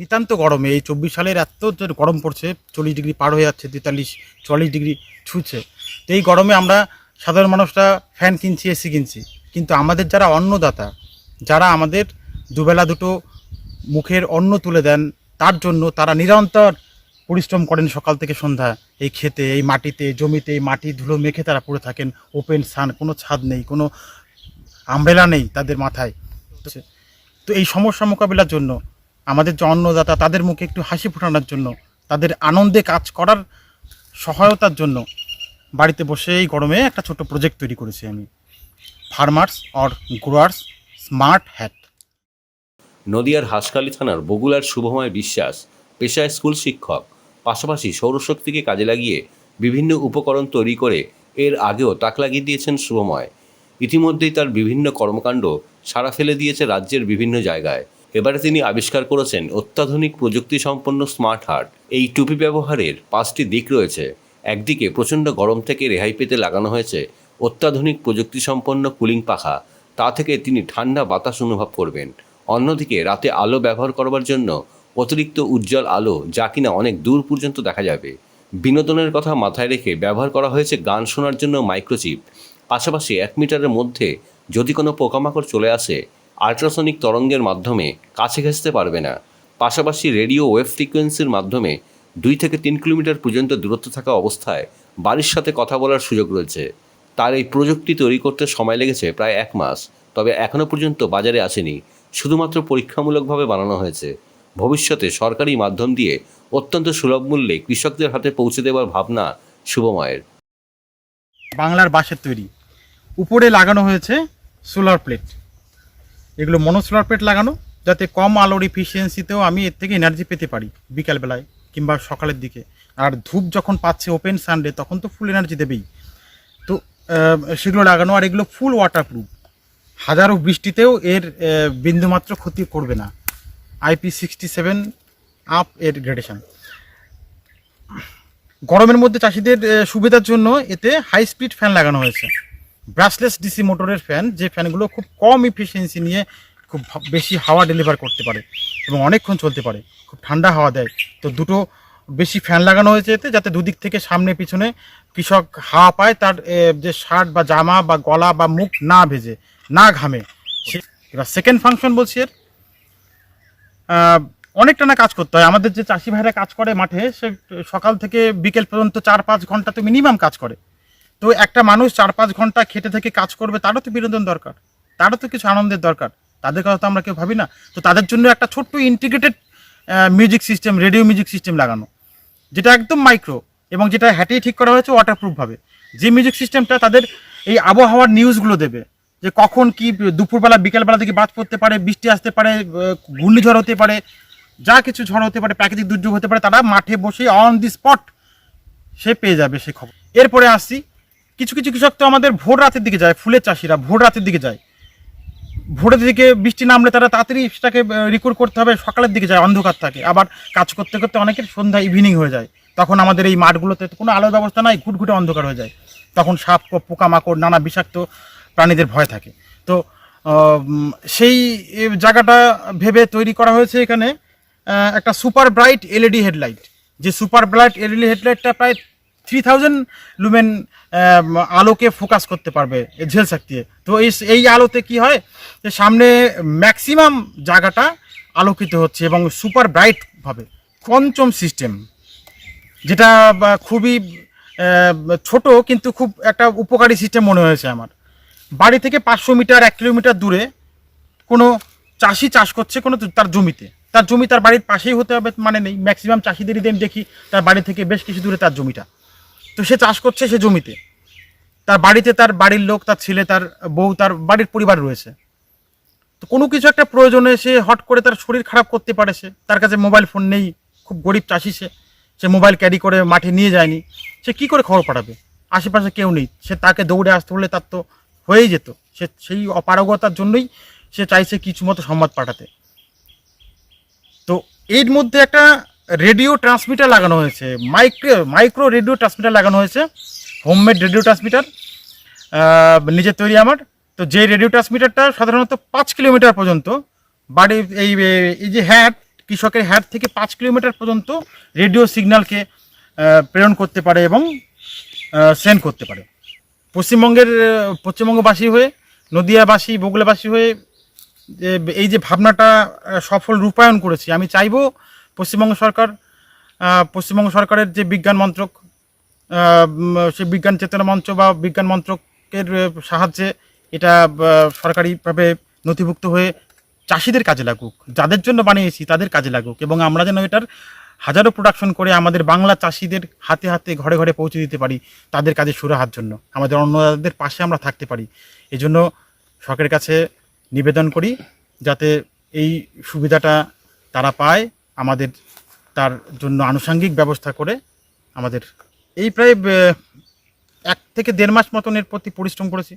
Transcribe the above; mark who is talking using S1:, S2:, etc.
S1: নিতান্ত গরমে, এই চব্বিশ সালের এত গরম পড়ছে, চল্লিশ ডিগ্রি পার হয়ে যাচ্ছে, তেতাল্লিশ চল্লিশ ডিগ্রি ছুঁচ্ছে তো এই গরমে আমরা সাধারণ মানুষরা ফ্যান কিনছি, এসি কিনছি। কিন্তু আমাদের যারা অন্নদাতা, যারা আমাদের দুবেলা দুটো মুখের অন্ন তুলে দেন, তার জন্য তারা নিরন্তর পরিশ্রম করেন সকাল থেকে সন্ধ্যা। এই খেতে এই মাটিতে, জমিতে, এই মাটি ধুলো মেখে তারা পড়ে থাকেন। ওপেন সান, কোনো ছাদ নেই, কোনো আমব্রেলা নেই তাদের মাথায়। তো এই সমস্যা মোকাবিলার জন্য আমাদের যে অন্নদাতা, তাদের মুখে একটু হাসি ফোটানোর জন্য, তাদের আনন্দে কাজ করার সহায়তার জন্য বাড়িতে বসে এই গরমে একটা ছোট প্রজেক্ট তৈরি করেছি আমি। Farmers or growers smart hat
S2: নদিয়ার হাসখালী থানার বগুলার শুভময় বিশ্বাস পেশায় স্কুল শিক্ষক, পাশাপাশি সৌরশক্তিকে কাজে লাগিয়ে বিভিন্ন উপকরণ তৈরি করে এর আগেও তাক লাগিয়ে দিয়েছেন শুভময়। ইতিমধ্যেই তার বিভিন্ন কর্মকাণ্ড সাড়া ফেলে দিয়েছে রাজ্যের বিভিন্ন জায়গায়। এবারে তিনি আবিষ্কার করেছেন অত্যাধুনিক প্রযুক্তি সম্পন্ন স্মার্ট হার্ট। এই টুপি ব্যবহারের পাঁচটি দিক রয়েছে। একদিকে প্রচণ্ড গরম থেকে রেহাই পেতে লাগানো হয়েছে অত্যাধুনিক প্রযুক্তি সম্পন্ন কুলিং পাখা, তা থেকে তিনি ঠান্ডা বাতাস অনুভব করবেন। অন্যদিকে রাতে আলো ব্যবহার করবার জন্য অতিরিক্ত উজ্জ্বল আলো যা কিনা অনেক দূর পর্যন্ত দেখা যাবে। বিনোদনের কথা মাথায় রেখে ব্যবহার করা হয়েছে গান শোনার জন্য মাইক্রোচিপ। পাশাপাশি এক মিটারের মধ্যে যদি কোনো পোকামাকড় চলে আসে আল্ট্রাসনিক তরঙ্গের মাধ্যমে কাছে ঘেঁচতে পারবে না। পাশাপাশি রেডিও ওয়েভ ফ্রিকোয়েন্সির মাধ্যমে দুই থেকে তিন কিলোমিটার পর্যন্ত দূরত্ব থাকা অবস্থায় বাড়ির সাথে কথা বলার সুযোগ রয়েছে। তার এই প্রযুক্তি তৈরি করতে সময় লেগেছে প্রায় এক মাস, তবে এখনও পর্যন্ত বাজারে আসেনি, শুধুমাত্র পরীক্ষামূলকভাবে বানানো হয়েছে। ভবিষ্যতে সরকারি মাধ্যম দিয়ে অত্যন্ত সুলভ মূল্যে কৃষকদের হাতে পৌঁছে দেওয়ার ভাবনা শুভময়ের
S1: বাংলার বাঁশের তৈরি। উপরে লাগানো হয়েছে সোলার প্লেট। এগুলো মনো সোলার প্লেট লাগানো, যাতে কম আলোর ইফিসিয়েন্সিতেও আমি এর থেকে এনার্জি পেতে পারি বিকালবেলায় কিংবা সকালের দিকে। আর ধূপ যখন পাচ্ছে ওপেন সানডে তখন তো ফুল এনার্জি দেবেই। তো সেগুলো লাগানো, আর এগুলো ফুল ওয়াটারপ্রুফ হাজারো বৃষ্টিতেও এর বিন্দুমাত্র ক্ষতি করবে না। আইপি সিক্সটি সেভেন আপ এর গ্রেডেশন গরমের মধ্যে চাষিদের সুবিধার জন্য এতে হাই স্পিড ফ্যান লাগানো হয়েছে। ব্রাশলেস ডিসি মোটরের ফ্যান যে ফ্যানগুলো খুব কম ইফিসিয়েন্সি নিয়ে খুব বেশি হাওয়া ডেলিভার করতে পারে এবং অনেকক্ষণ চলতে পারে খুব ঠান্ডা হাওয়া দেয়। তো দুটো বেশি ফ্যান লাগানো হয়েছে এতে যাতে দুদিক থেকে সামনে পিছনে কৃষক হাওয়া পায় তার যে শার্ট বা জামা বা গলা বা মুখ না ভেজে না ঘামে। এবার সেকেন্ড ফাংশন বলছি এর। আহ, অনেকটা না কাজ করতে হয়। আমাদের যে চাষি ভাইরা কাজ করে মাঠে সে সকাল থেকে বিকেল পর্যন্ত চার পাঁচ ঘণ্টা তো মিনিমাম কাজ করে। তো একটা মানুষ চার পাঁচ ঘণ্টা খেটে থেকে কাজ করবে, তারও তো বিনোদন দরকার, তারও তো কিছু আনন্দের দরকার। তাদের কথা তো আমরা কেউ ভাবি না। তো তাদের জন্য একটা ছোট্ট integrated music system radio music system লাগানো, যেটা একদম মাইক্রো এবং যেটা হ্যাটেই ঠিক করা হয়েছে ওয়াটারপ্রুফভাবে যে মিউজিক সিস্টেমটা তাদের এই আবহাওয়ার নিউজগুলো দেবে, যে কখন কি দুপুরবেলা, বিকেলবেলা থেকে বাদ পড়তে পারে, বৃষ্টি আসতে পারে ঘূর্ণিঝড় হতে পারে, যা কিছু ঝড় হতে পারে, প্রাকৃতিক দুর্যোগ হতে পারে, তারা মাঠে বসে অন দি স্পট সে পেয়ে যাবে সে খবর। এরপরে আসছি কিছু কিছু কৃষক তো আমাদের ভোর রাতের দিকে যায়, ফুলের চাষিরা ভোর রাতের দিকে যায়। ভোরের দিকে বৃষ্টি নামলে তারা তাড়াতাড়ি সেটাকে রিকোর্ড করতে হবে, সকালের দিকে যায় অন্ধকার থাকে। আবার কাজ করতে করতে অনেকের সন্ধ্যা ইভিনিং হয়ে যায়। তখন আমাদের এই মাঠগুলোতে কোনো আলোর ব্যবস্থা নাই, ঘুটঘুটে অন্ধকার হয়ে যায়। তখন সাপ পোকামাকড়, নানা বিষাক্ত প্রাণীদের ভয় থাকে। তো সেই জায়গাটা ভেবে তৈরি করা হয়েছে এখানে একটা সুপার ব্রাইট এলইডি হেডলাইট যে সুপার ব্রাইট এলইডি হেডলাইটটা প্রায় থ্রি থাউজেন্ড লুমেন আলোকে ফোকাস করতে পারবে ঝেল শক্তি তো এই এই আলোতে কি হয়? যে সামনে ম্যাক্সিমাম জায়গাটা আলোকিত হচ্ছে এবং সুপার ব্রাইট ভাবে, পঞ্চম সিস্টেম যেটা খুবই ছোট কিন্তু খুব একটা উপকারী সিস্টেম মনে হয়েছে আমার। বাড়ি থেকে পাঁচশো মিটার, এক কিলোমিটার দূরে কোনো চাষি চাষ করছে কোনো তার জমিতে। তার জমি তার বাড়ির পাশেই হতে হবে মানে নেই। ম্যাক্সিমাম চাষিদেরই দেখি, তার বাড়ি থেকে বেশ কিছু দূরে তার জমিটা। তো সে চাষ করছে সে জমিতে। তার বাড়িতে তার বাড়ির লোক, তার ছেলে, তার বউ, তার বাড়ির পরিবার রয়েছে। তো কোনো কিছু একটা প্রয়োজনে সে হট করে তার শরীর খারাপ করতে পারে সে। তার কাছে মোবাইল ফোন নেই, খুব গরিব চাষি সে। সে মোবাইল ক্যারি করে মাঠে নিয়ে যায়নি। সে কি করে খবর পাঠাবে? আশেপাশে কেউ নেই। সে তাকে দৌড়ে আসতে হলে তার তো হয়েই যেত। সে সেই অপারগতার জন্যই সে চাইছে কিছু মতো সংবাদ পাঠাতে। তো এর মধ্যে একটা রেডিও ট্রান্সমিটার লাগানো হয়েছে। মাইক্রো মাইক্রো রেডিও ট্রান্সমিটার লাগানো হয়েছে। হোমমেড রেডিও ট্রান্সমিটার নিজের তৈরি আমার। তো যে রেডিও ট্রান্সমিটারটা সাধারণত পাঁচ কিলোমিটার পর্যন্ত বাড়ি এই এই যে হ্যাট কৃষকের হ্যাট থেকে পাঁচ কিলোমিটার পর্যন্ত রেডিও সিগন্যালকে প্রেরণ করতে পারে এবং সেন্ড করতে পারে। পশ্চিমবঙ্গের, পশ্চিমবঙ্গবাসী হয়ে, নদিয়াবাসী বগুলাবাসী হয়ে এই যে ভাবনাটা সফল রূপায়ণ করেছি। আমি চাইব পশ্চিমবঙ্গ সরকার পশ্চিমবঙ্গ সরকারের যে বিজ্ঞান মন্ত্রক সে বিজ্ঞান চেতনা মঞ্চ বা বিজ্ঞান মন্ত্রকের সাহায্যে এটা সরকারিভাবে নথিভুক্ত হয়ে চাষিদের কাজে লাগুক। যাদের জন্য বানিয়েছি তাদের কাজে লাগুক এবং আমরা যেন এটার হাজারো প্রোডাকশন করে আমাদের বাংলা চাষিদের হাতে হাতে ঘরে ঘরে পৌঁছে দিতে পারি তাদের কাজে সুরাহার জন্য। আমাদের অন্যদের পাশে আমরা থাকতে পারি। এই জন্য সরকারের কাছে নিবেদন করি যাতে এই সুবিধাটা তারা পায় আমাদের তার জন্য আনুষাঙ্গিক ব্যবস্থা করে আমাদের এই প্রায় এক থেকে দেড় মাস মতনের প্রতি পরিশ্রম করেছি।